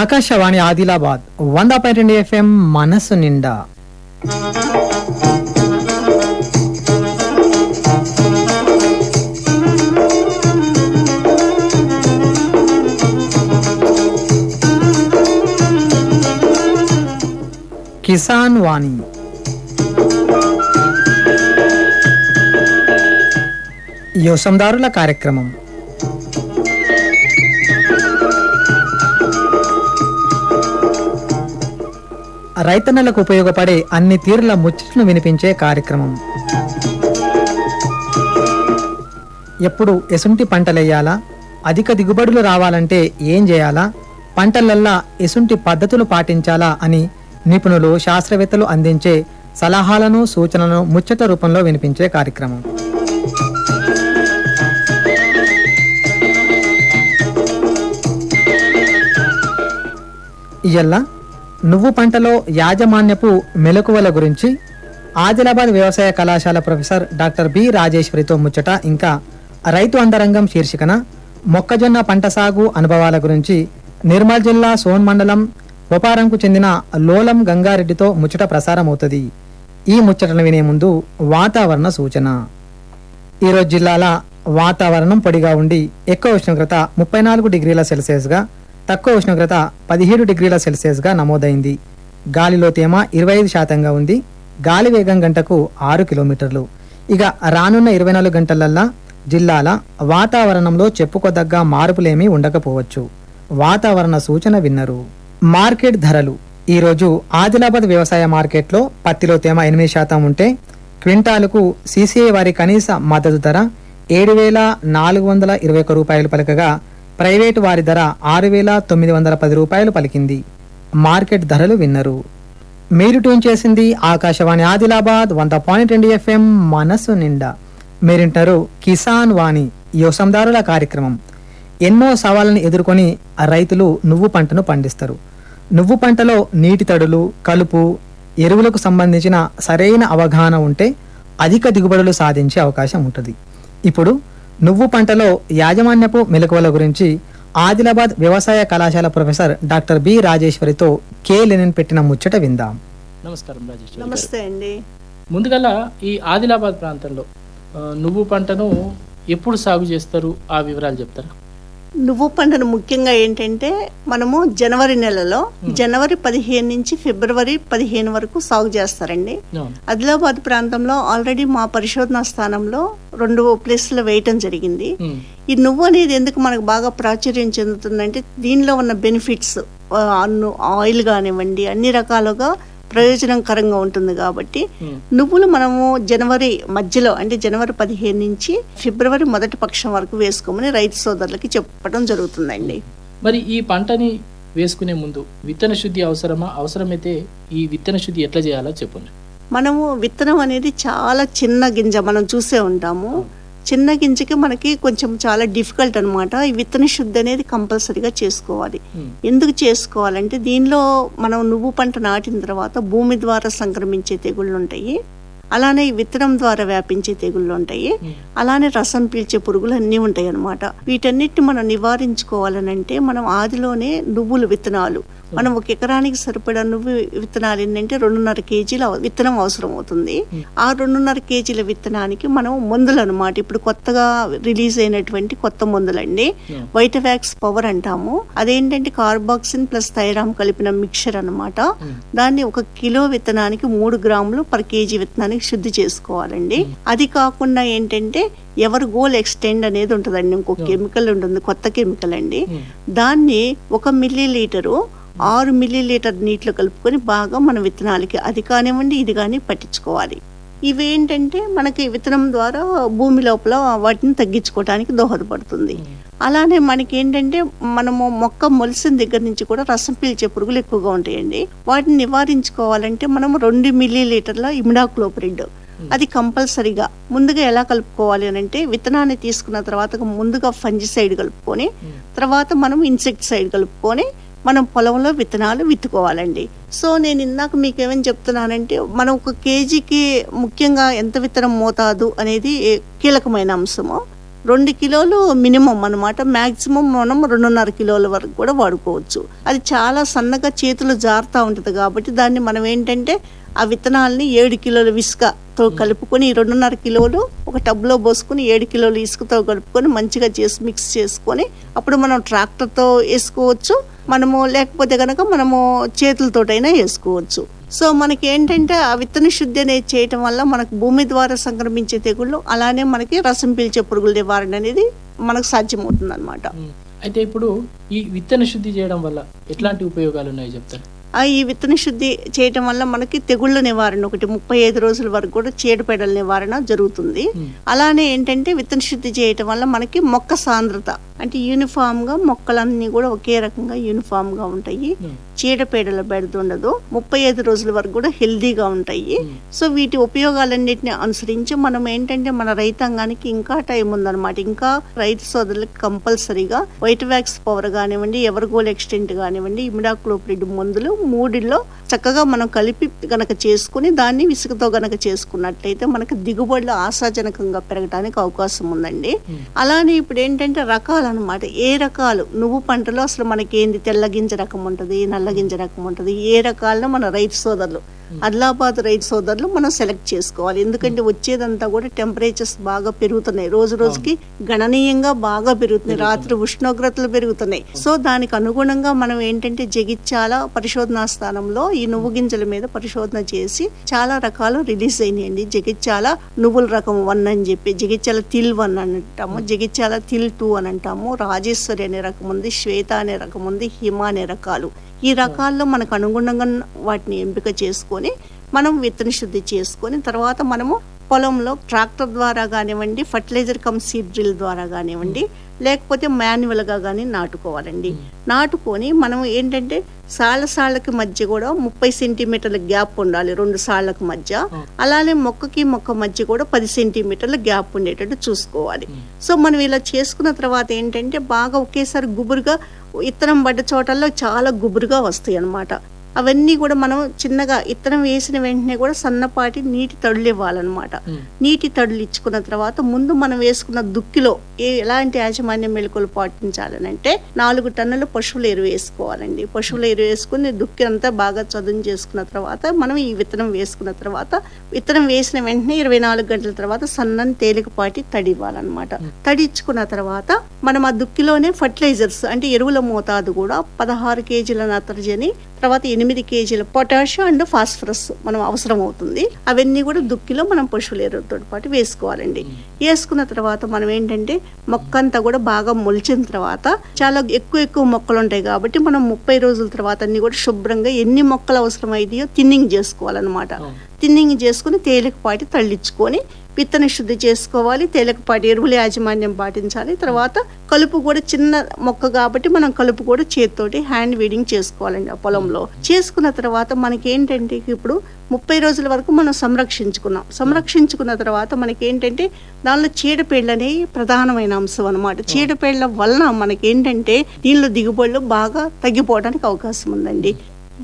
ఆకాశవాణి ఆదిలాబాద్ వంద పాయింట్ రెండు ఎఫ్ఎం మనసు నిండా. కిసాన్ వాణి. యోసందారుల కార్యక్రమం. రైతన్నలకు ఉపయోగపడే అన్ని తీరుల ముచ్చటను వినిపించే కార్యక్రమం. ఎప్పుడు ఎసుంటి పంటలేయాలా అధిక దిగుబడులు రావాలంటే ఏం చేయాలా? పంటలల్లా ఎసుంటి పద్ధతులు పాటించాలా అని నిపుణులు శాస్త్రవేత్తలు అందించే సలహాలను సూచనలను ముచ్చట రూపంలో వినిపించే కార్యక్రమం. ఇయల్లా నువ్వు పంటలో యాజమాన్యపు మెలకువల గురించి ఆదిలాబాద్ వ్యవసాయ కళాశాల ప్రొఫెసర్ డాక్టర్ బి రాజేశ్వరితో ముచ్చట ఇంకా రైతు అంతరంగం శీర్షికన మొక్కజొన్న పంట సాగు అనుభవాల గురించి నిర్మల్ జిల్లా సోన్ మండలం బొపారంకు చెందిన లోలం గంగారెడ్డితో ముచ్చట ప్రసారం అవుతుంది ఈ ముచ్చటను వినే ముందు వాతావరణ సూచన. ఈరోజు జిల్లాల వాతావరణం పొడిగా ఉండి ఎక్కువ ఉష్ణోగ్రత ముప్పై నాలుగు డిగ్రీల సెల్సియస్గా తక్కువ ఉష్ణోగ్రత పదిహేడు డిగ్రీల సెల్సియస్గా నమోదైంది. గాలిలో తేమ ఇరవై ఐదు శాతంగా ఉంది. గాలి వేగం గంటకు ఆరు కిలోమీటర్లు. ఇక రానున్న ఇరవై నాలుగు గంటలల్లా జిల్లాల వాతావరణంలో చెప్పుకోదగ్గ మార్పులేమీ ఉండకపోవచ్చు. వాతావరణ సూచన విన్నరు. మార్కెట్ ధరలు. ఈరోజు ఆదిలాబాద్ వ్యవసాయ మార్కెట్లో పత్తిలో తేమ ఎనిమిది శాతం ఉంటే క్వింటాలకు సీసీఐ వారి కనీస మద్దతు ధర ఏడు వేల నాలుగు వందల ఇరవై ఒక్క రూపాయలు పలకగా ప్రైవేటు వారి ధర ఆరు వేల తొమ్మిది వందల పది రూపాయలు పలికింది. మార్కెట్ ధరలు విన్నరు. మీరు ట్యూన్ చేసింది ఆకాశవాణి ఆదిలాబాద్ వంద పాయింట్ రెండు ఎఫ్ఎం మనసు నిండా. మీరింటారు కిసాన్ వాణి యోసందారుల కార్యక్రమం. ఎన్నో సవాళ్ళను ఎదుర్కొని రైతులు నువ్వు పంటను పండిస్తారు. నువ్వు పంటలో నీటి తడులు కలుపు ఎరువులకు సంబంధించిన సరైన అవగాహన ఉంటే అధిక దిగుబడులు సాధించే అవకాశం ఉంటుంది. ఇప్పుడు నువ్వు పంటలో యాజమాన్యపు మెలకువల గురించి ఆదిలాబాద్ వ్యవసాయ కళాశాల ప్రొఫెసర్ డాక్టర్ బి రాజేశ్వరితో కే లెనిన్ పెట్టిన ముచ్చట విందాం. నమస్కారం రాజేశ్వరి. నమస్తే అండి. ముందుగల ఈ ఆదిలాబాద్ ప్రాంతంలో నువ్వు పంటను ఎప్పుడు సాగు చేస్తారు? ఆ వివరాలు చెప్తారా? నువ్వు పంటను ముఖ్యంగా ఏంటంటే మనము జనవరి నెలలో జనవరి పదిహేను నుంచి ఫిబ్రవరి పదిహేను వరకు సాగు చేస్తారండి. ఆదిలాబాద్ ప్రాంతంలో ఆల్రెడీ మా పరిశోధనా స్థానంలో రెండు ప్లేస్లో వేయటం జరిగింది. ఉమ్, ఈ నువ్వు అనేది ఎందుకు మనకు బాగా ప్రాచుర్యం చెందుతుందంటే దీనిలో ఉన్న బెనిఫిట్స్ ఆయిల్ కానివ్వండి అన్ని రకాలుగా ప్రయోజనకరంగా ఉంటుంది కాబట్టి నువ్వులు మనము జనవరి మధ్యలో అంటే జనవరి పదిహేను నుంచి ఫిబ్రవరి మొదటి పక్షం వరకు వేసుకోమని రైతు సోదరులకి చెప్పడం జరుగుతుందండి. మరి ఈ పంటని వేసుకునే ముందు విత్తన శుద్ధి అవసరమా? అవసరమైతే ఈ విత్తన శుద్ధి ఎట్లా చేయాలో చెప్పండి. మనము విత్తనం అనేది చాలా చిన్న గింజ మనం చూసే ఉంటాము. చిన్న గింజకి మనకి కొంచెం చాలా డిఫికల్ట్ అన్నమాట. ఈ విత్తన శుద్ధి అనేది కంపల్సరీగా చేసుకోవాలి. ఉమ్, ఎందుకు చేసుకోవాలంటే దీనిలో మనం నువ్వు పంట నాటిన తర్వాత భూమి ద్వారా సంక్రమించే తెగుళ్ళు ఉంటాయి. అలానే ఈ విత్తనం ద్వారా వ్యాపించే తెగుళ్ళు ఉంటాయి. ఉమ్, అలానే రసం పీల్చే పురుగులు అన్నీ ఉంటాయి అన్నమాట. వీటన్నిటిని మనం నివారించుకోవాలనంటే మనం ఆదిలోనే నువ్వులు విత్తనాలు మనం ఒక ఎకరానికి సరిపడా నువ్వు విత్తనాలు ఏంటంటే రెండున్నర కేజీల విత్తనం అవసరం అవుతుంది ఆ రెండున్నర కేజీల విత్తనానికి మనం మందులు అనమాట ఇప్పుడు కొత్తగా రిలీజ్ అయినటువంటి కొత్త మందులండి. వైటవాక్స్ పవర్ అంటాము. అదేంటంటే కార్బాక్సిన్ ప్లస్ థైరామ్ కలిపిన మిక్చర్ అన్నమాట. ఉమ్, దాన్ని ఒక కిలో విత్తనానికి మూడు గ్రాములు పర్ కేజీ విత్తనానికి శుద్ధి చేసుకోవాలండి. అది కాకుండా ఏంటంటే ఎవరు గోల్ ఎక్స్టెండ్ అనేది ఉంటుందండి. ఇంకో కెమికల్ ఉంటుంది కొత్త కెమికల్ అండి. దాన్ని ఒక మిల్లీ లీటరు ఆరు మిల్లీ లీటర్ నీటిలో కలుపుకొని బాగా మన విత్తనాలకి అది కానివ్వండి ఇది కానీ పట్టించుకోవాలి. ఇవి ఏంటంటే మనకి విత్తనం ద్వారా భూమి లోపల వాటిని తగ్గించుకోవడానికి దోహదపడుతుంది. అలానే మనకి ఏంటంటే మనము మొక్క మొలిసిన దగ్గర నుంచి కూడా రసం పీల్చే పురుగులు ఎక్కువగా ఉంటాయండి. వాటిని నివారించుకోవాలంటే మనం రెండు మిల్లీ లీటర్ల ఇమిడాక్లోపరిడ్ అది కంపల్సరీగా ముందుగా ఎలా కలుపుకోవాలి అని అంటే విత్తనాన్ని తీసుకున్న తర్వాత ముందుగా ఫంజిసైడ్ కలుపుకొని తర్వాత మనం ఇన్సెక్టిసైడ్ కలుపుకొని మనం పొలంలో విత్తనాలు విత్తుకోవాలండి. సో నేను ఇందాక మీకు ఏమని చెప్తున్నానంటే మనం ఒక కేజీకి ముఖ్యంగా ఎంత విత్తనం మోతాదు అనేది కీలకమైన అంశము. రెండు కిలోలు మినిమం అనమాట మ్యాక్సిమం మనం రెండున్నర కిలోల వరకు కూడా వాడుకోవచ్చు. అది చాలా సన్నగా చేతులు జారుతూ ఉంటుంది కాబట్టి దాన్ని మనం ఏంటంటే ఆ విత్తనాలని ఏడు కిలోల ఇసుకతో కలుపుకొని రెండున్నర కిలోలు ఒక టబ్లో పోసుకొని ఏడు కిలోలు ఇసుకతో కలుపుకొని మంచిగా చేసి మిక్స్ చేసుకొని అప్పుడు మనం ట్రాక్టర్తో వేసుకోవచ్చు. మనము లేకపోతే కనుక మనము చేతులతోటైనా వేసుకోవచ్చు. సో మనకి ఏంటంటే ఆ విత్తన శుద్ధి అనేది చేయటం వల్ల మనకు భూమి ద్వారా సంక్రమించే తెగుళ్ళు అలానే మనకి రసం పీల్చే పురుగుల నివారణ అనేది మనకు సాధ్యమవుతుంది అనమాట అయితే ఇప్పుడు ఈ విత్తన శుద్ధి చేయడం వల్ల ఎట్లాంటి ఉపయోగాలు ఉన్నాయో చెప్తారు? ఈ విత్తన శుద్ధి చేయటం వల్ల మనకి తెగుళ్ళ నివారణ ఒకటి ముప్పై ఐదు రోజుల వరకు కూడా చీడపీడల నివారణ జరుగుతుంది. అలానే ఏంటంటే విత్తన శుద్ధి చేయటం వల్ల మనకి మొక్క సాంద్రత అంటే యూనిఫామ్గా మొక్కలన్నీ కూడా ఒకే రకంగా యూనిఫామ్గా ఉంటాయి. చీడపీడల బెడద ఉండదు ముప్పై ఐదు రోజుల వరకు కూడా హెల్దీగా ఉంటాయి. సో వీటి ఉపయోగాలన్నింటిని అనుసరించి మనం ఏంటంటే మన రైతాంగానికి ఇంకా టైం ఉందన్నమాట ఇంకా రైతు సోదరులకు కంపల్సరీగా వైట్ వ్యాక్స్ పవర్ కానివ్వండి ఎవరిగోల్ ఎక్స్టెంట్ కానివ్వండి ఇమిడాక్లోప్రిడ్ మందులు మూడిల్లో చక్కగా మనం కలిపి గనక చేసుకుని దాన్ని విసుగుతో గనక చేసుకున్నట్లయితే మనకి దిగుబడులు ఆశాజనకంగా పెరగడానికి అవకాశం ఉందండి. అలానే ఇప్పుడు ఏంటంటే రకాలు అనమాట ఏ రకాలు? నువ్వు పంటలో అసలు మనకి ఏంది తెల్ల గింజ రకం ఉంటుంది నల్ల గింజ రకం ఉంటుంది. ఏ రకాలను మన రైతు సోదరులు? ఆదిలాబాద్ రైతు సోదరులు మనం సెలెక్ట్ చేసుకోవాలి. ఎందుకంటే వచ్చేదంతా కూడా టెంపరేచర్స్ బాగా పెరుగుతున్నాయి. రోజు రోజుకి గణనీయంగా బాగా పెరుగుతున్నాయి. రాత్రి ఉష్ణోగ్రతలు పెరుగుతున్నాయి. సో దానికి అనుగుణంగా మనం ఏంటంటే జగిత్యాల పరిశోధనా స్థానంలో ఈ నువ్వు గింజల మీద పరిశోధన చేసి చాలా రకాలు రిలీజ్ అయినాయండి. జగిత్యాల నువ్వుల రకం వన్ అని చెప్పి జగిత్యాల తిల్ వన్ అని అంటాము జగిత్యాల తిల్ టూ అని అంటాము రాజేశ్వరి అనే రకం ఉంది శ్వేత అనే రకం ఉంది హిమ అనే రకాలు. ఈ రకాల్లో మనకు అనుగుణంగా వాటిని ఎంపిక చేసుకొని మనం విత్తన శుద్ధి చేసుకొని తర్వాత మనము పొలంలో ట్రాక్టర్ ద్వారా కానివ్వండి ఫర్టిలైజర్ కమ్ సీడ్ డ్రిల్ ద్వారా కానివ్వండి లేకపోతే మాన్యువల్గా కానీ నాటుకోవాలండి. నాటుకొని మనం ఏంటంటే సాళ్ళ సాళ్ళకి మధ్య కూడా ముప్పై సెంటీమీటర్ల గ్యాప్ ఉండాలి రెండు సాళ్ళకి మధ్య. అలానే మొక్కకి మొక్క మధ్య కూడా పది సెంటీమీటర్ల గ్యాప్ ఉండేటట్టు చూసుకోవాలి. సో మనం ఇలా చేసుకున్న తర్వాత ఏంటంటే బాగా ఒకేసారి గుబురుగా ఇత్తనం పడ్డ చోటల్లో చాలా గుబురుగా వస్తాయి అన్నమాట అవన్నీ కూడా మనం చిన్నగా ఇత్తనం వేసిన వెంటనే కూడా సన్నపాటి నీటి తడులు ఇవ్వాలన్నమాట. నీటి తడులు ఇచ్చుకున్న తర్వాత ముందు మనం వేసుకున్న దుక్కిలో ఏ ఎలాంటి యాజమాన్య మెలకులు పాటించాలని అంటే నాలుగు టన్నుల పశువుల ఎరువు వేసుకోవాలండి. పశువుల ఎరువు వేసుకుని దుక్కి అంతా బాగా చదును చేసుకున్న తర్వాత మనం ఈ విత్తనం వేసుకున్న తర్వాత విత్తనం వేసిన వెంటనే ఇరవై నాలుగు గంటల తర్వాత సన్నని తేలికపాటి తడి ఇవ్వాలన్నమాట. తడి ఇచ్చుకున్న తర్వాత మనం ఆ దుక్కిలోనే ఫర్టిలైజర్స్ అంటే ఎరువుల మోతాదు కూడా పదహారు కేజీల నత్రజని తర్వాత ఎనిమిది కేజీల పొటాష్ అండ్ ఫాస్ఫరస్ మనం అవసరం అవుతుంది అవన్నీ కూడా దుక్కిలో మనం పశువుల ఎరువుతో పాటు వేసుకోవాలండి. వేసుకున్న తర్వాత మనం ఏంటంటే మొక్క అంతా కూడా బాగా మొలిచిన తర్వాత చాలా ఎక్కువ ఎక్కువ మొక్కలు ఉంటాయి కాబట్టి మనం ముప్పై రోజుల తర్వాత అన్ని కూడా శుభ్రంగా ఎన్ని మొక్కలు అవసరం అయినాయో థిన్నింగ్ చేసుకోవాలన్నమాట. థిన్నింగ్ చేసుకుని తేలికపాటి తళ్ళించుకొని విత్తన శుద్ధి చేసుకోవాలి తేలికపాటి ఎరువుల యాజమాన్యం పాటించాలి. తర్వాత కలుపు కూడా చిన్న మొక్క కాబట్టి మనం కలుపు కూడా చేతితోటి హ్యాండ్ వీడింగ్ చేసుకోవాలండి ఆ పొలంలో. చేసుకున్న తర్వాత మనకి ఏంటంటే ఇప్పుడు ముప్పై రోజుల వరకు మనం సంరక్షించుకున్నాం. సంరక్షించుకున్న తర్వాత మనకి ఏంటంటే దానిలో చీడపీడలు అనేవి ప్రధానమైన అంశం అనమాట చీడపీడల వలన మనకి ఏంటంటే దీనిలో దిగుబడులు బాగా తగ్గిపోవడానికి అవకాశం ఉందండి.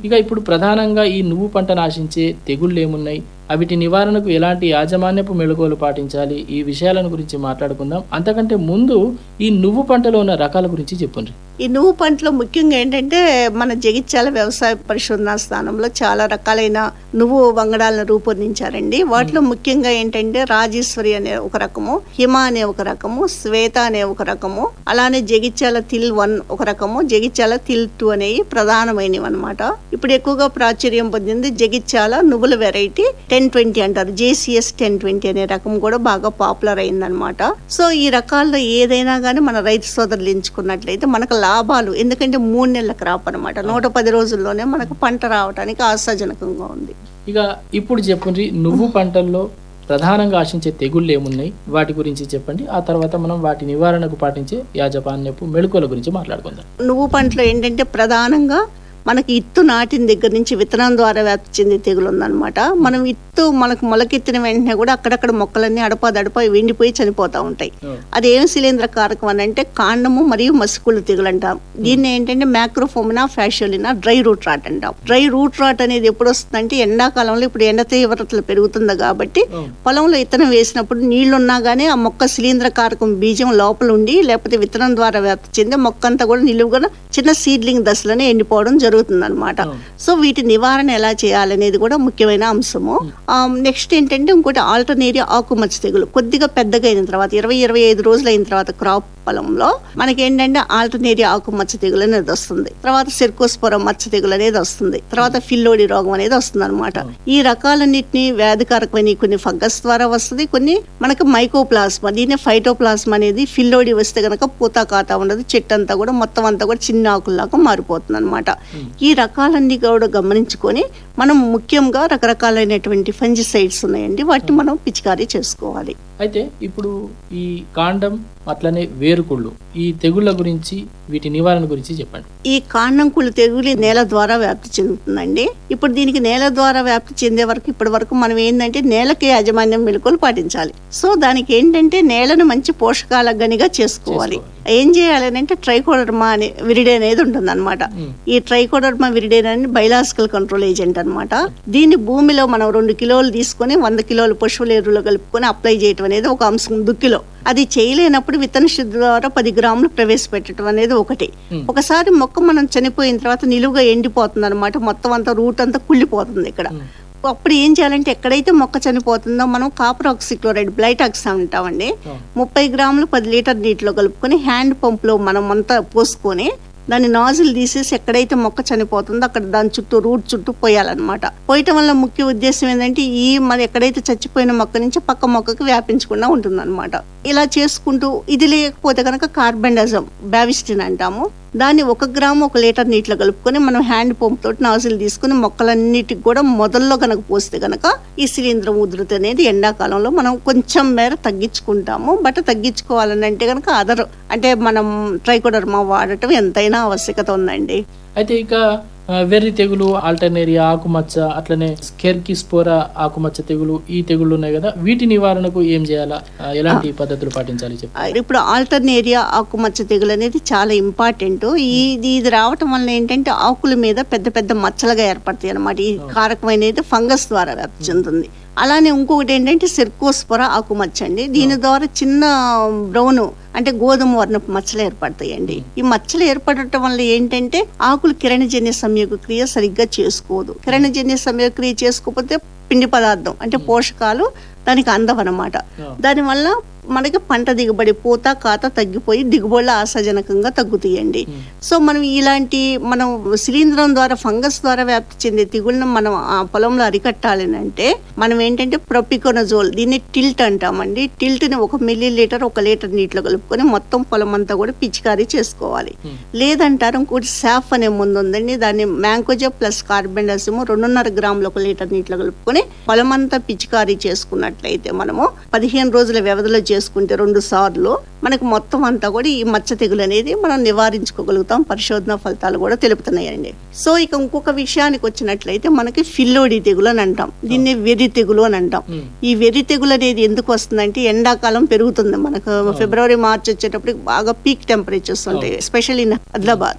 ఇక ఇప్పుడు ప్రధానంగా ఈ నువ్వు పంట నాశించే తెగుళ్ళు ఏమున్నాయి? అవిటి నివారణకు ఎలాంటి యాజమాన్యపు మెళకువలు పాటించాలి? ఈ విషయాలను గురించి మాట్లాడుకుందాం. అంతకంటే ముందు ఈ నువ్వు పంటలో ఉన్న రకాల గురించి చెప్పండి ఈ నువ్వు పంటలో ముఖ్యంగా ఏంటంటే మన జగిత్యాల వ్యవసాయ పరిశోధనా స్థానంలో చాలా రకాలైన నువ్వు వంగడాలను రూపొందించారండి. వాటిలో ముఖ్యంగా ఏంటంటే రాజేశ్వరి అనే ఒక రకము హిమ అనే ఒక రకము శ్వేత అనే ఒక రకము అలానే జగిత్యాల తిల్ వన్ ఒక రకము జగిత్యాల తిల్ టూ అనేవి ప్రధానమైనవి అనమాట ఇప్పుడు ఎక్కువగా ప్రాచుర్యం పొందింది జగిత్యాల నువ్వుల వెరైటీ టెన్ ట్వంటీ అంటారు. జేసిఎస్ టెన్ ట్వంటీ అనే రకం కూడా బాగా పాపులర్ అయిందనమాట సో ఈ రకాల్లో ఏదైనా కానీ మన రైతు సోదరులు ఎంచుకున్నట్లయితే మనకు లాభాలు ఎందుకంటే మూడు నెలల క్రాప్ అనమాట నూట పది రోజుల్లోనే మనకు పంట రావడానికి ఆశాజనకంగా ఉంది. ఇక ఇప్పుడు చెప్పుండ్రి నువ్వు పంటల్లో ప్రధానంగా ఆశించే తెగుళ్ళు ఏమున్నాయి? వాటి గురించి చెప్పండి. ఆ తర్వాత మనం వాటి నివారణకు పాటించే యాజమాన్యపు మెళకువల గురించి మాట్లాడుకుందాం. నువ్వు పంటలో ఏంటంటే ప్రధానంగా మనకి ఇత్తు నాటిన దగ్గర నుంచి విత్తనం ద్వారా వ్యాప్తి చెందే తెగులు ఉందన్నమాట. మనం ఇత్తు మనకు మొలకెత్తిన వెంటనే కూడా అక్కడక్కడ మొక్కలన్నీ అడపదడప వెండిపోయి చనిపోతూ ఉంటాయి. అది ఏం శిలీంద్ర కారకం అని అంటే కాండము మరియు మసికుళ్ళు తెగులు అంటాం దీన్ని ఏంటంటే Macrophomina phaseolina dry root rot అంటాం. డ్రై రూట్ రాట్ అనేది ఎప్పుడు వస్తుందంటే ఎండాకాలంలో ఇప్పుడు ఎండ తీవ్రతలు పెరుగుతుంది కాబట్టి పొలంలో విత్తనం వేసినప్పుడు నీళ్ళు ఉన్నా గానీ ఆ మొక్క శిలీంద్ర కారకం బీజం లోపల ఉండి లేకపోతే విత్తనం ద్వారా వ్యాప్తి చెంది మొక్క అంతా కూడా నిలువుగా చిన్న సీడ్లింగ్ దశలోనే ఎండిపోవడం జరుగుతుంది. అనమాట సో వీటి నివారణ ఎలా చేయాలనేది కూడా ముఖ్యమైన అంశము. నెక్స్ట్ ఏంటంటే ఇంకోటి ఆల్టర్నేరియా ఆకుమచ్చ తెగులు. కొద్దిగా పెద్దగా అయిన తర్వాత ఇరవై ఇరవై ఐదు రోజులు అయిన తర్వాత క్రాప్ పొలంలో మనకి ఏంటంటే ఆల్టర్నేరియా ఆకుమచ్చ తెగులు అనేది వస్తుంది. తర్వాత సెర్కోస్పోరం మచ్చ తెగులు అనేది వస్తుంది. తర్వాత ఫిల్లోడి రోగం అనేది వస్తుంది అనమాట ఈ రకాలన్నింటినీ వ్యాధికారకమైన కొన్ని ఫంగస్ ద్వారా వస్తుంది. కొన్ని మనకి మైకోప్లాస్మా దీన్ని ఫైటోప్లాస్మా అనేది ఫిల్లోడి వస్తే గనక పూత కాతా ఉండదు. చెట్టు అంతా కూడా మొత్తం అంతా కూడా చిన్న ఆకుల్లాగా మారిపోతుంది అనమాట ఈ రకాలన్నీ కూడా గమనించుకొని మనం ముఖ్యంగా రకరకాలైనటువంటి ఫంజిసైడ్స్ ఉన్నాయండి వాటిని మనం పిచికారీ చేసుకోవాలి. అయితే ఇప్పుడు ఈ కాండం అట్లనే వేరుకుళ్ళు ఈ తెగుళ్ళ గురించి వీటి నివారణ గురించి చెప్పండి. ఈ కాండం కుళ్ళు తెగులు నేల ద్వారా వ్యాప్తి చెందుతుందండి. ఇప్పుడు దీనికి నేల ద్వారా వ్యాప్తి చెందే వరకు ఇప్పటి వరకు మనం ఏంటంటే నేలకి యాజమాన్యం మెలకువలు పాటించాలి. సో దానికి ఏంటంటే నేలను మంచి పోషకాల గనిగా చేసుకోవాలి. ఏం చేయాలని అంటే ట్రైకోడర్మా అనే విరిడే అనేది ఉంటుంది అనమాట ఈ ట్రైకోడర్మా విరిడే అనేది బయలాజికల్ కంట్రోల్ ఏజెంట్ అన్నమాట. దీన్ని భూమిలో మనం రెండు కిలోలు తీసుకొని వంద కిలోలు పశువుల ఎరువులో కలుపుకొని అప్లై చేయటం అనేది ఒక అంశం దుక్కిలో. అది చేయలేనప్పుడు విత్తన శుద్ధి ద్వారా పది గ్రాములు ప్రవేశపెట్టడం అనేది ఒకటి. ఒకసారి మొక్క మనం చనిపోయిన తర్వాత నిలువుగా ఎండిపోతుంది అనమాట మొత్తం అంతా రూట్ అంతా కుళ్ళిపోతుంది ఇక్కడ. అప్పుడు ఏం చేయాలంటే ఎక్కడైతే మొక్క చనిపోతుందో మనం కాపర్ ఆక్సిక్లోరైడ్ బ్లైట్ ఆక్సా అంటామండి. ముప్పై గ్రాములు పది లీటర్ నీటిలో కలుపుకొని హ్యాండ్ పంప్లో మనం అంతా పోసుకొని దాని నాజులు తీసేసి ఎక్కడైతే మొక్క చనిపోతుందో అక్కడ దాని చుట్టూ రూట్ చుట్టూ పోయాలన్నమాట. పోయటం వల్ల ముఖ్య ఉద్దేశం ఏంటంటే ఈ మరి ఎక్కడైతే చచ్చిపోయిన మొక్క నుంచి పక్క మొక్కకి వ్యాపించకుండా ఉంటుందన్నమాట. ఇలా చేసుకుంటూ ఇది లేకపోతే కనుక కార్బెండజం బ్యావిస్టిన్ అంటాము. దాన్ని ఒక గ్రాము ఒక లీటర్ నీటిలో కలుపుకొని మనం హ్యాండ్ పంప్ తోటి నాజిల్ తీసుకుని మొక్కలన్నిటికి కూడా మొదల్లో కనుక పోస్తే కనుక ఈ శిలీంద్రం ఉధృతి అనేది ఎండాకాలంలో మనం కొంచెం మేర తగ్గించుకుంటాము. బట్ తగ్గించుకోవాలని అంటే కనుక అదర్ అంటే మనం ట్రైకోడర్మా వాడటం ఎంతైనా ఆవశ్యకత ఉందండి. అయితే ఇక వెర్రి తెగులు ఆల్టర్నేరియా ఆకుమచ్చ అట్లనే స్కెర్కిస్పోరా ఆకుమచ్చ తెగులు ఈ తెగుళ్ళు ఉన్నాయి కదా వీటి నివారణకు ఏం చేయాలా? ఎలాంటి పద్ధతులు పాటించాలి ఇప్పుడు ఆల్టర్నేరియా ఆకుమచ్చ తెగులు అనేది చాలా ఇంపార్టెంట్. ఇది ఇది రావటం వల్ల ఏంటంటే ఆకుల మీద పెద్ద పెద్ద మచ్చలుగా ఏర్పడతాయి అన్నమాట. ఈ కారకమైనది ఫంగస్ ద్వారా వ్యాప్తి చెందుతుంది. అలానే ఇంకొకటి ఏంటంటే సెర్కోస్పొర ఆకుమచ్చ అండి. దీని ద్వారా చిన్న బ్రౌన్ అంటే గోధుమ వర్ణపు మచ్చలు ఏర్పడతాయండి. ఈ మచ్చలు ఏర్పడటం వల్ల ఏంటంటే ఆకులు కిరణజన్య సంయోగ క్రియ సరిగ్గా చేసుకోదు. కిరణజన్య క్రియ చేసుకోకపోతే పిండి పదార్థం అంటే పోషకాలు దానికి అందవన్నమాట దానివల్ల మనకి పంట దిగుబడి పూత కాత తగ్గిపోయి దిగుబడులు ఆశాజనకంగా తగ్గుతాయండి. సో మనం ఇలాంటి మనం శిలీంధ్రం ద్వారా ఫంగస్ ద్వారా వ్యాప్తి చెందే తెగుళ్ళను మనం ఆ పొలంలో అరికట్టాలని అంటే మనం ఏంటంటే ప్రొపికోనజోల్ దీన్ని టిల్ట్ అంటామండి. టిల్ట్ని ఒక మిల్లీ లీటర్ ఒక లీటర్ నీటిలో కలుపుకొని మొత్తం పొలం అంతా కూడా పిచికారీ చేసుకోవాలి. లేదంటారు ఇంకోటి సాఫ్ అనే ముందు ఉందండి. దాన్ని మ్యాంకోజా ప్లస్ కార్బెండసిమ్ రెండున్నర గ్రాములు ఒక లీటర్ నీటిలో కలుపుకొని పొలం అంతా పిచికారీ చేసుకున్నట్లయితే మనము పదిహేను రోజుల వ్యవధిలో చేసుకుంటే రెండు సార్లు మనకు మొత్తం అంతా కూడా ఈ మచ్చ తెగులు అనేది మనం నివారించుకోగలుగుతాం. పరిశోధన ఫలితాలు కూడా తెలుపుతున్నాయండి. సో ఇక ఇంకొక విషయానికి వచ్చినట్లయితే మనకి ఫిల్లోడి తెగులు అని అంటాం. దీన్ని వెర్రి తెగులు అని అంటాం. ఈ వెర్రి తెగులు అనేది ఎందుకు వస్తుందంటే ఎండాకాలం పెరుగుతుంది మనకు. ఫిబ్రవరి మార్చ్ వచ్చేటప్పటికి బాగా పీక్ టెంపరేచర్స్ ఉంటాయి ఎస్పెషల్లీ ఇన్ ఆదిలాబాద్.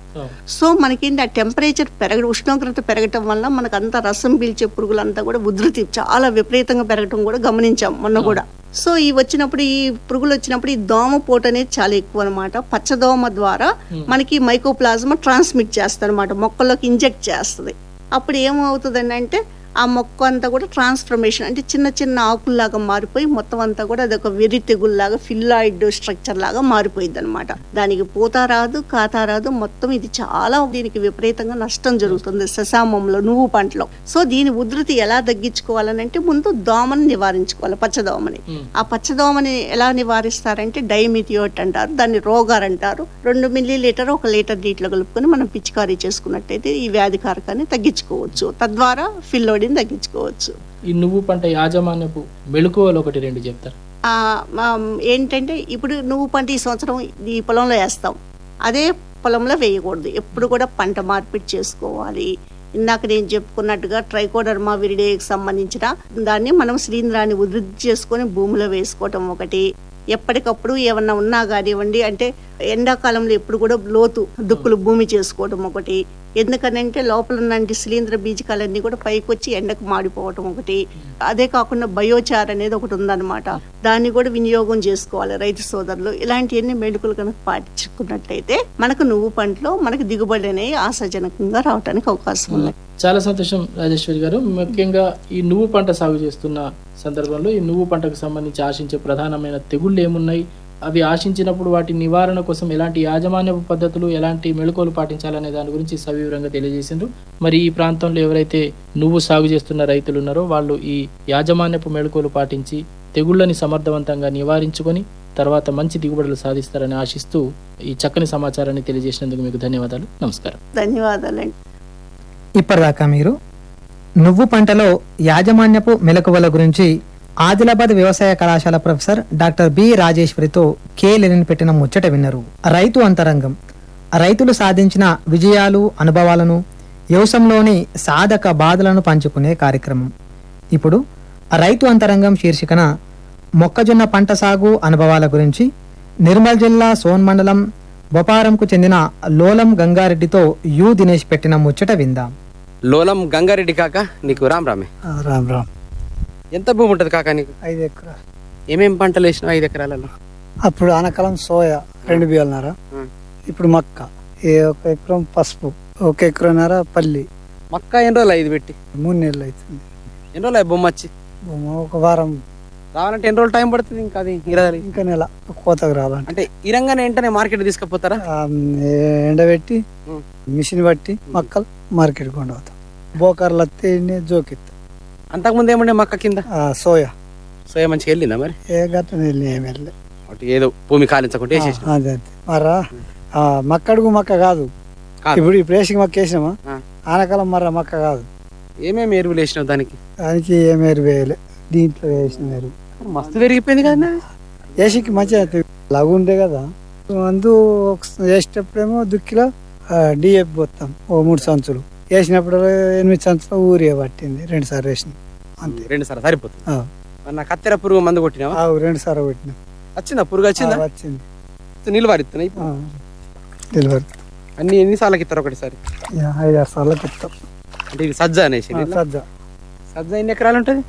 సో మనకేంటి ఆ టెంపరేచర్ పెరగ ఉష్ణోగ్రత పెరగటం వల్ల మనకు అంత రసం పీల్చే పురుగులంతా కూడా ఉధృతి చాలా విపరీతంగా పెరగటం కూడా గమనించాం మొన్న కూడా. సో ఈ వచ్చినప్పుడు ఈ పురుగులు వచ్చినప్పుడు ఈ దోమ పోటు అనేది చాలా ఎక్కువ అనమాట పచ్చదోమ ద్వారా మనకి మైకోప్లాజ్మా ట్రాన్స్మిట్ చేస్తుంది అనమాట మొక్కల్లోకి ఇంజెక్ట్ చేస్తుంది. అప్పుడు ఏమవుతుందండి అంటే ఆ మొక్క అంతా కూడా ట్రాన్స్ఫర్మేషన్ అంటే చిన్న చిన్న ఆకుల్లాగా మారిపోయి మొత్తం అంతా కూడా అదొక వెర్రి తెగుల్లాగా ఫిల్లాయిడ్ స్ట్రక్చర్ లాగా మారిపోయింది అనమాట దానికి పూత రాదు కాత రాదు మొత్తం ఇది చాలా దీనికి విపరీతంగా నష్టం జరుగుతుంది ససామంలో నువ్వు పంటలో. సో దీని ఉధృతి ఎలా తగ్గించుకోవాలని అంటే ముందు దోమని నివారించుకోవాలి పచ్చదోమని. ఆ పచ్చదోమని ఎలా నివారిస్తారంటే డైమిథియోట్ అంటారు దాన్ని రోగార్ అంటారు. రెండు మిల్లీ లీటర్ ఒక లీటర్ నీటిలో కలుపుకొని మనం పిచికారీ చేసుకున్నట్టయితే ఈ వ్యాధి కారకాన్ని తగ్గించుకోవచ్చు. తద్వారా ఫిల్లోడిని తగ్గించుకోవచ్చు. ఈ నువ్వు పంట యాజమాన్యపు మెళుకువలు ఒకటి రెండు చెప్తారు. ఏంటంటే ఇప్పుడు నువ్వు పంట ఈ సంవత్సరం ఈ పొలంలో వేస్తాం. అదే పొలంలో వేయకూడదు. ఎప్పుడు కూడా పంట మార్పిడి చేసుకోవాలి. ఇందాక నేను చెప్పుకున్నట్టుగా ట్రైకోడర్మా విరిడేకి సంబంధించిన దాన్ని మనం శిలీంధ్రాన్ని వృద్ధి చేసుకొని భూమిలో వేసుకోవటం ఒకటి. ఎప్పటికప్పుడు ఏమన్నా ఉన్నా కానివ్వండి అంటే ఎండాకాలంలో ఎప్పుడు కూడా లోతు దుక్కులు భూమి చేసుకోవడం ఒకటి. ఎందుకనంటే లోపల ఉన్నంటి శిలీంద్ర బీజకాలన్నీ కూడా పైకి వచ్చి ఎండకు మాడిపోవటం ఒకటి. అదే కాకుండా బయోచార్ అనేది ఒకటి ఉందన్నమాట. దాన్ని కూడా వినియోగం చేసుకోవాలి రైతు సోదరులు. ఇలాంటివన్నీ మెడుకులు కనుక పాటించుకున్నట్లయితే మనకు నువ్వు పంటలో మనకు దిగుబడి అనేవి ఆశాజనకంగా రావడానికి అవకాశం ఉంది. చాలా సంతోషం రాజేశ్వరి గారు. ముఖ్యంగా ఈ నువ్వు పంట సాగు చేస్తున్న సందర్భంలో ఈ నువ్వు పంటకు సంబంధించి ఆశించే ప్రధానమైన తెగుళ్ళు ఏమున్నాయి? అవి ఆశించినప్పుడు వాటి నివారణ కోసం ఎలాంటి యాజమాన్యపు పద్ధతులు ఎలాంటి మెళుకువలు పాటించాలనే దాని గురించి సవివరంగా తెలియజేసిండ్రు. మరి ఈ ప్రాంతంలో ఎవరైతే నువ్వు సాగు చేస్తున్న రైతులు ఉన్నారో వాళ్ళు ఈ యాజమాన్యపు మెళుకువలు పాటించి తెగుళ్ళని సమర్థవంతంగా నివారించుకొని తర్వాత మంచి దిగుబడులు సాధిస్తారని ఆశిస్తూ ఈ చక్కని సమాచారాన్ని తెలియజేసినందుకు మీకు ధన్యవాదాలు. నమస్కారం. ధన్యవాదాలండి ఇప్పటిదాకా మీరు నువ్వు పంటలో యాజమాన్యపు మెలకువల గురించి ఆదిలాబాద్ వ్యవసాయ కళాశాల ప్రొఫెసర్ డాక్టర్ బి రాజేశ్వరితో కే లెనిన్ పెట్టిన ముచ్చట విన్నారు. రైతు అంతరంగం. రైతులు సాధించిన విజయాలు అనుభవాలను వ్యవసాయంలోని సాధక బాధలను పంచుకునే కార్యక్రమం. ఇప్పుడు రైతు అంతరంగం శీర్షికన మొక్కజొన్న పంట సాగు అనుభవాల గురించి నిర్మల్ జిల్లా సోన్ మండలం బొపారంకు చెందిన లోలం గంగారెడ్డితో యు దినేష్ పెట్టిన ముచ్చట విందాం. లోలం గంగారెడ్డి కాక నీకు రామ్ రామే. రామ్ రామ్. ఎంత భూమి ఉంటుంది కాక నీకు? ఐదు ఎకరా ఏమేం పంటలు వేసినావు ఐదు ఎకరాలలో? అప్పుడు ఆనకాలం సోయా రెండు బియ్యాలన్నర. ఇప్పుడు మక్క. ఈ ఒక ఎకరం పసుపు ఒక ఎకరన్నర పల్లి. మక్క ఎన్ని రోజులు ఐదు పెట్టి? మూడు నెలలు అవుతుంది ఎన్ని రోజులు బొమ్మ వచ్చి? భూమి ఒక వారం. రావాలంటే ఎన్ని రోజులు టైం పడుతుంది ఇంకా అది ఇరవై ఇంకా నెల కోతకు రావాలంటే. అంటే ఇరంగానే వెంటనే మార్కెట్ తీసుకుపోతారా? ఎండబెట్టి. మిషన్ పట్టి మక్కలు మార్కెట్ కొండ పోతాం బోకర్లు ఈడనే జోకిత్తాం. అంతకుముందు ఏముండే మక్క కింద? సోయా. సోయా మంచిగా వెళ్ళిందా మరి? ఏ గట్ట వెళ్ళి ఏమి ఏదో భూమి కాలించకుండా వేసేసిన. ఆ, అదే అదే. మరా మక్కడుగు మక్క కాదు. ఇప్పుడు ఇప్పుడు వేసి మక్క వేసినామా. ఆనకాలం మర్ర మక్క కాదు. ఏమేమి ఎరువులు వేసినావు దానికి? దానికి ఏం ఎరువు వేయలే. దీంట్లో వేసిన ఎరువు. మస్తు పెరిగిపోయింది కదా ఏసికి మంచిగా లఘు ఉండే కదా. మందు ఒక- వేసేటప్పుడేమో దుక్కిలో డిఎఫ్ పోతాం ఓ మూడు సంచులు. వేసినప్పుడు ఎనిమిది సంచులు ఊరియా పట్టింది రెండు సార్లు వేసిన. అంతే. రెండు సార్లు సరిపోతుంది. ఆ, మరి నా కత్తెర పురుగు మందు కొట్టినావా? ఆ, రెండు సార్లు పెట్టిన వచ్చిందా? పురుగు వచ్చిందా? వచ్చింది. ఆ, డెలివరీ అన్ని ఎన్ని సార్లకి ఇస్తారు ఒకటిసారి? ఐదు ఆరు సార్లు ఇస్తాం. అంటే ఇది సజ్జ అనేసి సజ్జ. సజ్జ ఎన్ని ఎకరాలు ఉంటుంది?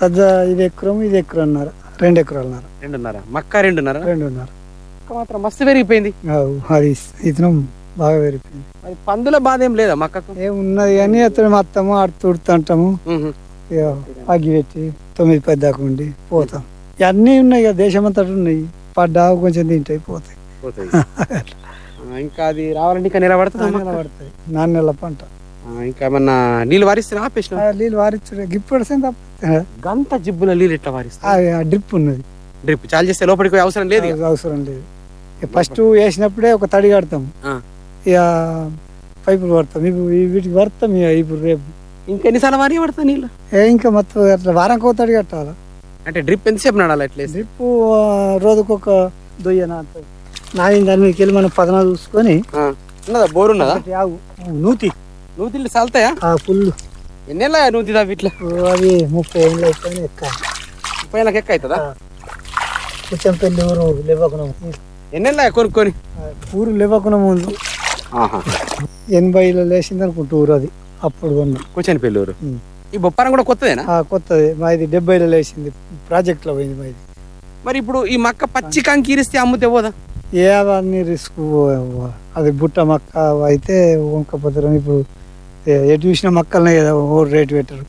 సజ్జ ఇది ఎకరం ఇది ఎకరం అన్నారు రెండు ఎకరాలున్నారు. రెండున్నర. మక్క రెండున్నర? రెండున్నర. మాత్రం మస్తు పెరిగిపోయింది. అది ఇతనం బాగా పెరిగిపోయింది. మరి పందుల బాధ ఏం లేదా మక్కకు? ఏమున్నది కానీ అతను మొత్తము అటు తుడుతుంటాము. ఇక అగ్గి పెట్టి తొమ్మిది పది దాకా ఉండి పోతాం. ఇవన్నీ ఉన్నాయి కదా దేశం అంతటా ఉన్నాయి. పడ్డా కొంచెం తింటాయి పోతాయి. ఇంకా అది రావాలంటే ఇంకా నిలబడుతుంది నాణ్యత పడతాయి. నాణ్యల పంట. ఇంకా ఏమన్నా నీళ్ళు వారిస్తే ఆపేసిన? ఆ నీళ్ళు వారించు గిప్పుడు తప్ప గంత జిబ్బుల నీళ్ళు ఎట్లా వారిస్తా ఆ డ్రిప్ ఉన్నది. డ్రిప్. చాలు చేస్తే లోపలికి పోయే అవసరం లేదు ఇక. అవసరం లేదు. ఫస్ట్ వేసినప్పుడే ఒక తడి కడతాం ఆ. ఇక పైపులు పడతాం. ఇప్పుడు వీటికి పడతాం ఇక ఇప్పుడు రేపు. ఇంకెన్నిసార్లు వారి పడతా నీళ్ళు? ఏ ఇంకా మొత్తం అట్లా వారానికి ఒక తడి కట్టాలి. అంటే డ్రిప్ ఎంతసేపు నడాలి అట్లా? డ్రిప్ రోజుకు ఒక దొయ్య నాటుతుంది నాయన దాని మీదకి వెళ్ళి మనం పదనాలు చూసుకొని. ఉన్నదా? బోర్ ఉన్నదా? ఆవు నూతి. తిల్లి చల్తాయా ఆ పుల్లు ఎన్నెళ్ళ నువ్వు తిదా ఇట్లా? అది ముప్పై ఏళ్ళు అయిపోయినా ఎక్కాలి. ముప్పై ఏళ్ళకి ఎక్క అవుతుందా కొంచెం పెళ్ళి ఊరు లేవకున ఎన్నెళ్ళ కొనుక్కొని? ఊరు లేవకున ముందు. ఆహా ఎనభైలో లేచింది అనుకుంటా ఊరు అది. అప్పుడు కొన్నాం. కూర్చొని పెళ్ళూరు. ఈ బొప్పారం కూడా కొత్తదేనా? కొత్తది. మాది డెబ్బైలో లేచింది. ప్రాజెక్ట్లో పోయింది మాది. మరి ఇప్పుడు ఈ మక్క పచ్చి కంకీరిస్తే అమ్ముతే పోదా? ఏ అవన్నీ రిస్క్ అది బుట్ట మక్క అయితే వంకపోతారు ఇప్పుడు ఎటు చూసిన మక్కలనే కదా ఓ రేటు పెట్టరు.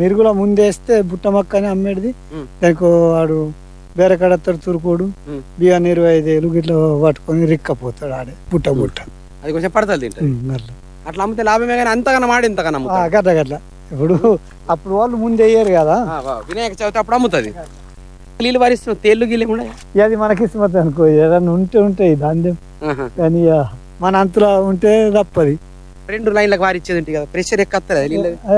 మీరు కూడా ముందేస్తే బుట్ట మక్క అని అమ్మేది. దానికి వాడు వేరే కడతాడు తురుకోడు. బియ్యాన్ని ఇరవై ఐదు ఏళ్ళు గిట్ల పట్టుకొని రిక్కపోతాడు ఆడే. బుట్ట బుట్ట. అది కొంచెం పడతలు తింటది. ఉమ్, అట్లా. అట్లా అమ్మితే లాభమే కానీ అంతగానో మాడి అమ్ముతారు. గట్ల గట్ల ఇప్పుడు అప్పుడు వాళ్ళు ముందే వేయరు కదా. వినాయక చవితి అప్పుడు అమ్ముతుంది. నీళ్ళు వారిస్తున్నావు తేళ్ళు గీళ్ళు కూడా అది మనకి ఇష్టమత అనుకో ఏదన్నా ఉంటే ఉంటాయి ఆహా. కానీ మన అంతులో ఉంటే తప్పది. రెండు లైన్లకు వారిచ్చేది కదా? ప్రెషర్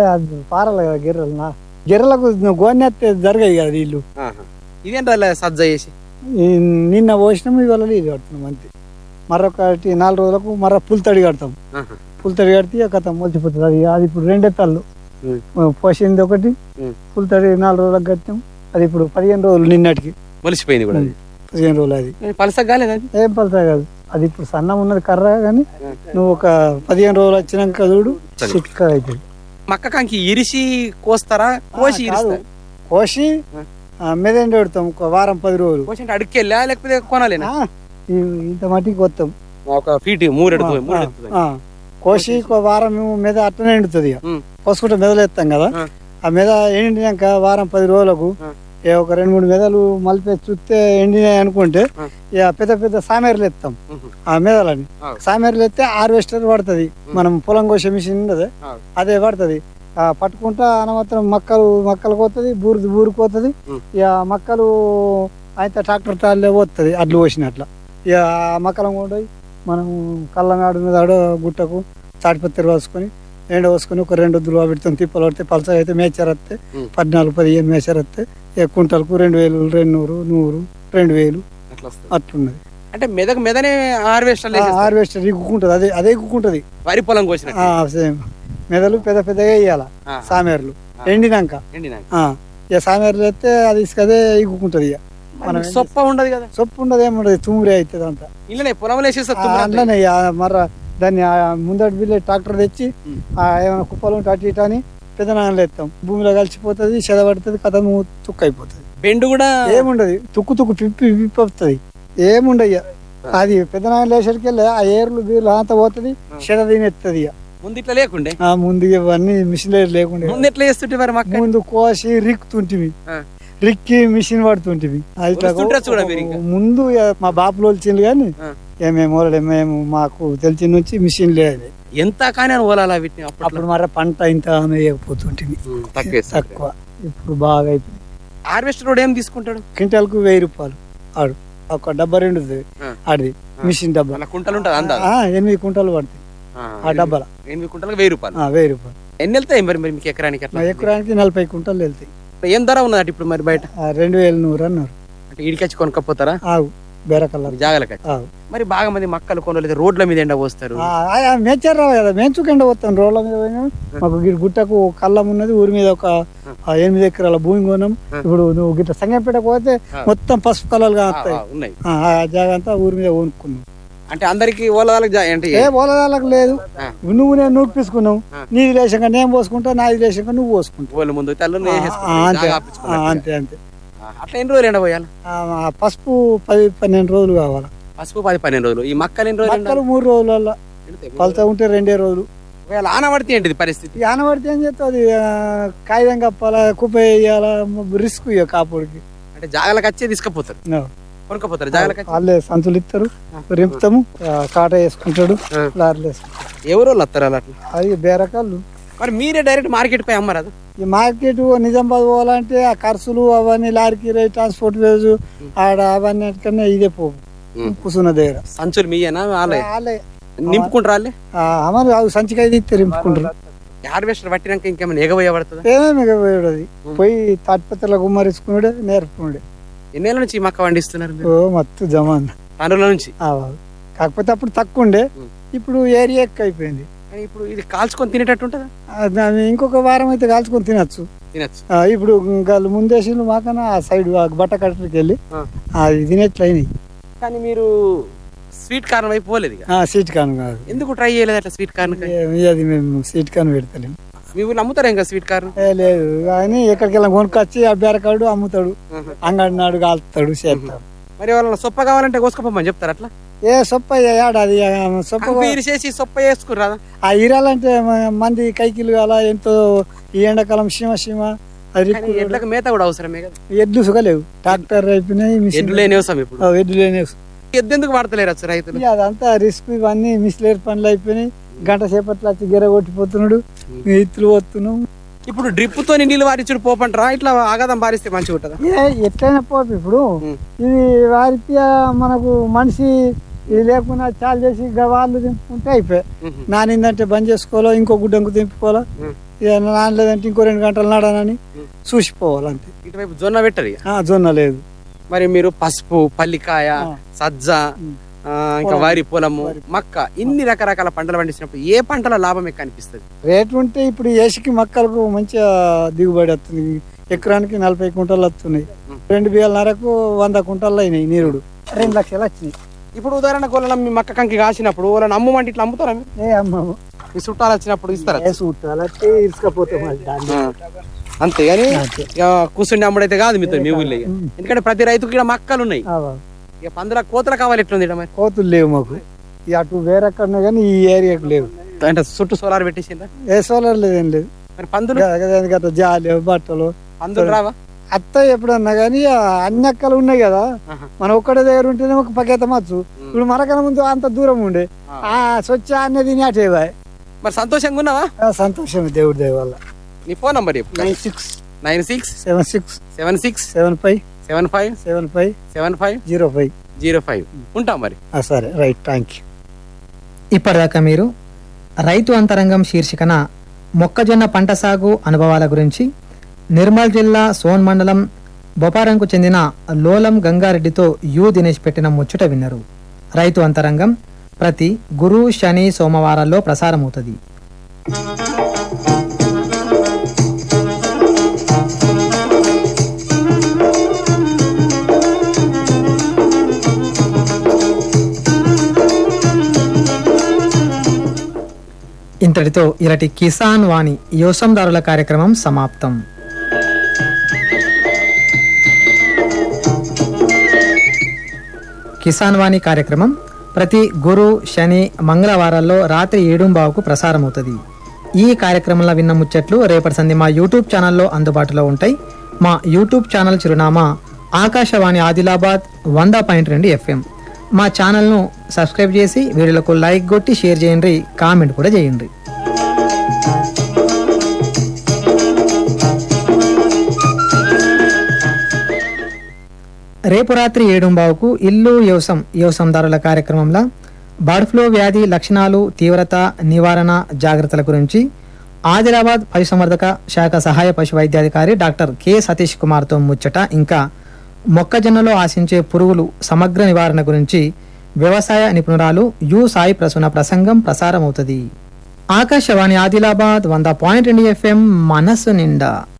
అది పారాలి కదా గిర్రెలు నా. గిర్రెలకు గోనెత్తే జరగాయి కదా నీళ్ళు. ఇదేంటి సజ్జ చేసి? నిన్న పోసినాము ఇవాళ నీళ్ళు పడుతున్నాం అంతే మరొకటి నాలుగు రోజులకు మర పుల్తడి కడతాం. పుల్తడి కడితే కథ మొలిచిపోతుంది అది అది ఇప్పుడు రెండెత్తాళ్ళు ఉమ్. పోసింది ఒకటి. పుల్తడి నాలుగు రోజులకు కట్టాం. అది ఇప్పుడు పదిహేను రోజులు నిన్నటికి. మొలిసిపోయింది కూడా పదిహేను రోజులు అది. పలసగా కాలేదు ఏం పలుతా కాదు. అది ఇప్పుడు సన్నం ఉన్నది కర్ర కానీ నువ్వు ఒక పదిహేను రోజులు వచ్చినాక చూడు. చిక్క అవుతుంది మక్క కాంకి ఇరిసి కోస్తారా? కోసి కోసి. మెదండి పెడతాం ఒక వారం పది రోజులు. కోసి అంటే లేకపోతే కొనాలేనా? ఇంత మట్టికి వస్తాం ఒక ఫీట్ మూరెడు మూరెడు కోసి ఒక వారం మీద అట్లనే ఎండుతుంది. కోసుకుంటే మెదలేస్తాం కదా ఆ. మెద ఎండినాక వారం పది రోజులకు ఒక రెండు మూడు మెదలు మలిపి చూస్తే ఎండినాయి అనుకుంటే. ఇక పెద్ద పెద్ద సామేర్లు ఎత్తాం. ఆ మెదలని. సామేర్లు ఎత్తే హార్వెస్టర్ పడుతుంది మనం పొలం కోసే మిషన్ ఆ. అదే పడుతుంది ఆ పట్టుకుంటా అనమాత్రం మక్కలు మక్కలు పోతుంది బూరు బూరు పోతుంది. ఇక మక్కలు అయితే ట్రాక్టర్ తాళ్ళే పోతుంది అడ్లు పోసినట్ల ఇక ఆ మక్కలం కూడా మనం కళ్ళనాడు మీద ఆడ గుట్టకు తాటిపత్రి పోసుకొని ఎండ పోసుకొని ఒక రెండు వద్దులు పెడతాం తిప్పలు పడితే పలస అయితే మేచర్ వస్తే. పద్నాలుగు పదిహేను మేచర్ వస్తే ఇక కుంటలకు రెండు వేలు రెండు నూరు నూరు రెండు వేలు. అట్లున్నది. అంటే మెదక్ మెదనే హార్వెస్టర్ హార్వెస్టర్ ఇగ్గుకుంటుంది అదే అదే ఇగ్గుకుంటుంది వరి పొలం కోసినట్టు? సేమ్. మెదలు పెద్ద పెద్దగా వేయాల ఆ. సామేర్లు. ఎండినాక. ఎండినాక. ఇక సామేర్లు వేస్తే అది ఇసుకదే ఇగ్గుకుంటుంది ఇక. మనం మరి సొప్ప ఉండదు కదా. సొప్పు ఉండదు ఏముండదు తుమ్మిరి అవుతుంది అంతా. ఇళ్ళనే పొలంలో మర్ర దాన్ని ముందటి బిల్లే ట్రాక్టర్ తెచ్చి ఏమైనా కుప్పలు ఉంటే అటు ఇటు అని పెద్ద నాన్నలు ఎత్తాం. భూమిలో కలిసిపోతుంది చెదబడుతుంది కథ తుక్కు అయిపోతుంది బెండు కూడా ఏముండదు తుక్కు తుక్కు పిప్పి పిప్పి ఏముండయ్య అది పెద్ద నాన్న లేసరికి వెళ్ళి ఆ ఏర్లు బీర్లు అంత పోతుంది చెద తినేస్తుంది ఇక ముందు ఇట్లా లేకుండే? ఆ ముందు ఇవన్నీ మిషన్ లేకుండా. ముందు ఎట్లా చేస్తుంటే మరి ముందు కోసి రిక్కుతుంటివి ఆ. రిక్కి మిషన్ పడుతుంటివి. అది. ముందు మా బాపులు వచ్చింది కానీ ఆ. ఇక మేము ఓలలే, మేము మాకు తెలిసిన నుంచి మిషన్ లేదు. ఎంత కానీ ఓలాలా వీటిని అప్పుడు మరి పంట ఇంత వేయకపోతుంటివి ఉమ్, తక్కువ ఇప్పుడు బాగా అయిపోయింది. హార్వెస్టర్ కూడా ఏం తీసుకుంటాడు? క్వింటాల్కు వెయ్యి రూపాయలు ఆడు. ఒక డబ్బా రెండు. ఆడిది. మిషన్ డబ్బా. కుంటలు ఎనిమిది కుంటాలు పడతాయి. ఆ డబ్బాల. ఎనిమిది కుంటలకు వెయ్యి రూపాయలు. వెయ్యి రూపాయలు. ఎన్ని వెళ్తాయి మరి మరి మీకు ఎకరానికి ఎకరానికి నలభై కుంటాలు వెళ్తాయి. ఏం ధర ఉన్నదట ఇప్పుడు మరి బయట? రెండు వేలు నూరు అన్నారు. అంటే ఈడికొచ్చి కొనుక్కపోతారా? ఆగు బేరకల్లా జాగలకి ఆగు మరి బాగా మంది మక్కలు కొనలేదు రోడ్ల మీద ఎండ పోస్తారు. మేచర్ కదా మేంచుకెండ పోతాం రోడ్ల మీద పోయినా. మాకు గిట్ గుట్టకు కళ్ళం ఉన్నది ఊరి మీద ఒక ఎనిమిది ఎకరాల భూమి కొన్నాం. ఇప్పుడు నువ్వు గిట్ట సంగంపేట పోతే. మొత్తం పసుపు కలర్గా వస్తాయి ఉన్నాయి. ఆ, ఆ జాగా అంతా ఊరి మీద కొనుక్కున్నాం. అంటే అందరికి ఓలదాలకు అంటే ఏ పోలదాలకు లేదు. నువ్వు నేను నూపిసుకున్నావు. నీది లేచాక నేను పోసుకుంటా నాది లేచాక నువ్వు పోసుకుంటావు ఓళ్ళ ముందు తెల్లు అంతే. అంతే అంతే. అట్లా ఎన్ని రోజులు ఎండ పోయాలి? ఆ, ఆ పసుపు పది పన్నెండు రోజులు కావాలి. పసుపు పది పన్నెండు రోజులు. ఈ మక్కలు ఎన్ని రోజులు మక్కలు మూడు రోజులలో? పలత ఉంటే రెండే రోజులు. ఒకవేళ ఆనబడితే ఏంటిది పరిస్థితి? ఈ ఆనబడితే ఏం ఆ, కాగితం కప్పాలా కుప్ప వేయాలా రిస్క్ ఇక కాపుడికి. అంటే జాగలకు వచ్చే తీసుకుపోతారు. కొనుక్కపోతారు? జాగలకు వాళ్ళే సంచులు ఇస్తారు రింపుతాము కాట వేసుకుంటాడు. లారీలు వేసుకుంటాడు. ఎవరు వాళ్ళు వస్తారు అలా అది బేరకాళ్ళు. మరి మీరే డైరెక్ట్ మార్కెట్ పోయి అమ్మరాదు ఈ మార్కెట్ నిజామాబాద్ పోవాలంటే ఆ ఖర్చులు అవన్నీ లారీకి రేట్ ట్రాన్స్పోర్ట్ వేజు ఆడ అవన్నీ కన్నా ఇదే పోవు. కూర్చున్న దగ్గర. సంచులు మీయేనా? వాళ్ళే? వాళ్ళే. నింపుకుంటారు వాళ్ళే? అమలు అవి సంచికాయ తీస్తే రింపుకుంటారు. హార్వెస్టర్ పట్టినాక ఇంకేమైనా ఎగబోయే పడుతుందా? ఏమేమి పోయాడు అది? పోయి తాటిపత్రిలో గుమ్మరించుకున్నాడే నేర్పుకున్నాడే. ఎన్నేళ్ళ నుంచి ఈ మక్క పండిస్తున్నారు మీరు? ఓ మత్తు జమాన్. పనుల నుంచి? ఆ, కాకపోతే అప్పుడు తక్కువ ఉండే. ఇప్పుడు ఏరియా ఎక్కువ అయిపోయింది. కానీ ఇప్పుడు ఇది కాల్చుకొని తినేటట్టు ఉంటుందా? ఆ, దాన్ని ఇంకొక వారం అయితే కాల్చుకొని తినచ్చు. తినచ్చు. ఆ, ఇప్పుడు వాళ్ళు ముందేసిండ్రు మాకన్నా ఆ సైడ్ ఆ బట్ట కట్టరికి వెళ్ళి ఆ. అది తినేట్లు అయినాయి. కానీ మీరు స్వీట్ కార్న్ వైపు పోలేదు ఇక ఆ, సీట్ కాను కాదు. ఎందుకు ట్రై చేయలేదు అట్లా స్వీట్ కార్న్ ఏ- అది మేము సీట్ కాను పెడతలేము మీ ఊళ్ళో అమ్ముతారా ఇంకా స్వీట్ కార్న్ ఏ లేదు. కానీ ఎక్కడికి వెళ్ళి కొనుక్కొచ్చి ఆ బేరకాడు అమ్ముతాడు. అంగడి నాడు కాలుతాడు చేస్తాడు. మరి వాళ్ళ సొప్ప కావాలంటే కోసుకోమని చెప్తారు అట్లా? ఏ సొప్ప ఏడాది సొప్ప చేసి సొప్ప వేసుకుర్రా? ఆ ఇరాలంటే మంది కైకిలు కాల ఎంతో ఈ ఎండాకాలం సీమ సీమ ఎడ్లకు మేత కూడా అవసరమే కదా. ఎడ్లు సుఖలేవు ట్రాక్టర్ అయిపోయినాయి ఎడ్లు లేని ఇప్పుడు. ఎడ్లు లేని ఎద్దు ఎందుకు వాడతలేరు అసలు రైతులు? అదంతా రిస్క్ ఇవన్నీ మిస్లేర్ పనులు అయిపోయినాయి. గంట సేపట్లో వచ్చి గిర కొట్టిపోతున్నాడు. ఇత్తులు పోతున్నాం. ఇప్పుడు డ్రిప్ తోని నీళ్ళు వారించుడు పోపంటారా? ఇట్లా ఆగాదం బారిస్తే మంచిగా ఉంటుందా? ఎట్లయినా పోపు ఇప్పుడు. ఇది వారికి మనకు మనిషి ఇది లేకుండా చాలు చేసి వాళ్ళు దింపుకుంటే అయిపోయాయి. నానిందంటే బంద్ చేసుకోవాలో ఇంకో గుడ్డంకు దింపుకోవాలా? నానలేదంటే ఇంకో రెండు గంటలు నాడనని ఉం. చూసిపోవాలి అంతే ఇటువైపు జొన్న పెట్టరు జొన్న లేదు. మరి మీరు పసుపు పల్లికాయ. సజ్జ ఇంకా వరి పొలము మక్క ఇన్ని రకరకాల పంటలు పండించినప్పుడు ఏ పంటల లాభం ఎక్కువ అనిపిస్తుంది? రేటు ఉంటే ఇప్పుడు ఏసికి మొక్కలకు మంచిగా దిగుబడి వస్తుంది. ఎకరానికి నలభై కుంటలు వస్తున్నాయి. రెండు బియ్యాలన్నరకు వంద కుంటలు అయినాయి నీరుడు. రెండు లక్షలు వచ్చినాయి. ఇప్పుడు ఉదాహరణ కోళ్ళ మీ మక్క కంకి కాసినప్పుడు వాళ్ళని అమ్మమంటే ఇట్లా అమ్ముతారా? ఏ అమ్మము మీ చుట్టాలు వచ్చినప్పుడు ఇస్తారా? ఏ చుట్టాలు దాన్ని. ఆ. అంతే కానీ కూర్చుండి అమ్ముడైతే కాదు మీతో మీ ఊళ్ళో. ఎందుకంటే ప్రతి రైతుకి ఇక్కడ మక్కలు ఉన్నాయి. ఇక పందుల కోతలు కావాలి ఎట్లుంది మరి? కోతులు లేవు మాకు. ఇక అటు వేరెక్కడనే కానీ ఈ ఏరియాకు లేవు. అంటే చుట్టూ సోలార్ పెట్టేసిందా? ఏ సోలార్ లేదేం లేదు. మరి పందులు? జాలి బట్టలు. పందులు రావా? అత్త ఎప్పుడన్నా కానీ అన్ని అక్కలు ఉన్నాయి కదా. మనం ఒక్కడే దగ్గర ఉంటేనే ఒక పకేత మచ్చు. ఇప్పుడు మనకన్నా ముందు అంత దూరం ఉండే. ఆ. స్వచ్ఛ అనేది అటేవాయ్ మరి సంతోషంగా ఉన్నావా? సంతోషం దేవుడి దయ వల్ల. నీ ఫోన్ నంబర్ చెప్పు. Nine six nine six seven six seven six seven five seven five? Seven five. Seven five? Zero five. Zero five. ఉంటాం మరి. సరే. రైట్. Thank you. ఇప్పటిదాకా మీరు రైతు అంతరంగం శీర్షికన మొక్కజొన్న పంట సాగు అనుభవాల గురించి నిర్మల్ జిల్లా సోన్ మండలం బొపారంకు చెందిన లోలం గంగారెడ్డితో యు దినేష్ పెట్టిన ముచ్చట విన్నారు. రైతు అంతరంగం ప్రతి గురు శని సోమవారాల్లో ప్రసారమవుతుంది. ఇంతటితో ఇరటి కిసాన్ వాణి యోసందారుల కార్యక్రమం సమాప్తం. కిసాన్ వాణి కార్యక్రమం ప్రతి గురు శని మంగళవారాల్లో రాత్రి ఏడుంబావుకు ప్రసారమవుతుంది. ఈ కార్యక్రమంలో విన్న ముచ్చట్లు రేపటి సంధి మా యూట్యూబ్ ఛానల్లో అందుబాటులో ఉంటాయి. మా యూట్యూబ్ ఛానల్ చిరునామా ఆకాశవాణి ఆదిలాబాద్ వంద పాయింట్ రెండు ఎఫ్ఎం. మా ఛానల్ను సబ్స్క్రైబ్ చేసి వీడియోలకు లైక్ కొట్టి షేర్ చేయండి కామెంట్ కూడా చేయండి. రేపు రాత్రి ఏడుంబావుకు ఇల్లు వ్యవసం వ్యవసందారుల కార్యక్రమంలో బర్డ్ ఫ్లూ వ్యాధి లక్షణాలు తీవ్రత నివారణ జాగ్రత్తల గురించి ఆదిలాబాద్ పశుసంవర్ధక శాఖ సహాయ పశు వైద్యాధికారి డాక్టర్ కె సతీష్ కుమార్తో ముచ్చట. ఇంకా మొక్కజొన్నలో ఆశించే పురుగులు సమగ్ర నివారణ గురించి వ్యవసాయ నిపుణురాలు యు సాయి ప్రసూన ప్రసంగం ప్రసారమవుతుంది. ఆకాశవాణి ఆదిలాబాద్ వంద పాయింట్ రెండు ఎఫ్ఎం మనసు నిండా.